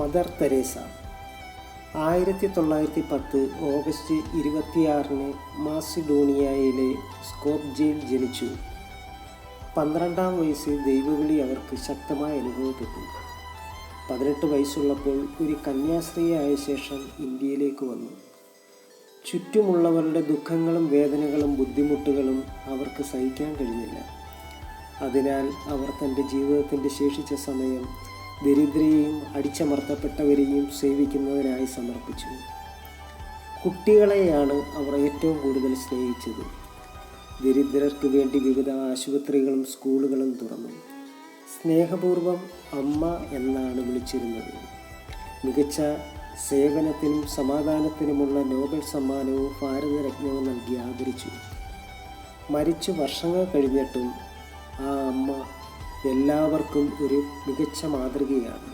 Mother Teresa. ആയിരത്തി തൊള്ളായിരത്തി പത്ത് ഓഗസ്റ്റ് ഇരുപത്തിയാറിന് മാസിഡോണിയയിലെ സ്കോപ്ജയിൽ ജനിച്ചു. പന്ത്രണ്ടാം വയസ്സിൽ ദൈവവിളി അവർക്ക് ശക്തമായി അനുഭവപ്പെട്ടു. പതിനെട്ട് വയസ്സുള്ളപ്പോൾ ഒരു കന്യാസ്ത്രീയായ ശേഷം ഇന്ത്യയിലേക്ക് വന്നു. ചുറ്റുമുള്ളവരുടെ ദുഃഖങ്ങളും വേദനകളും ബുദ്ധിമുട്ടുകളും അവർക്ക് സഹിക്കാൻ കഴിഞ്ഞില്ല. അതിനാൽ അവർ തന്റെ ജീവിതത്തിന്റെ ശേഷിച്ച സമയം ദരിദ്രയെയും അടിച്ചമർത്തപ്പെട്ടവരെയും സേവിക്കുന്നതിനായി സമർപ്പിച്ചു. കുട്ടികളെയാണ് അവർ ഏറ്റവും കൂടുതൽ സ്നേഹിച്ചത്. ദരിദ്രർക്ക് വേണ്ടി വിവിധ ആശുപത്രികളും സ്കൂളുകളും തുറന്നു. സ്നേഹപൂർവം അമ്മ എന്നാണ് വിളിച്ചിരുന്നത്. മികച്ച സേവനത്തിനും സമാധാനത്തിനുമുള്ള നോബൽ സമ്മാനവും ഭാരതരത്നവും നൽകി ആദരിച്ചു. മരിച്ചു വർഷങ്ങൾ കഴിഞ്ഞിട്ടും ആ അമ്മ എല്ലാവർക്കും ഒരു മികച്ച മാതൃകയാണ്.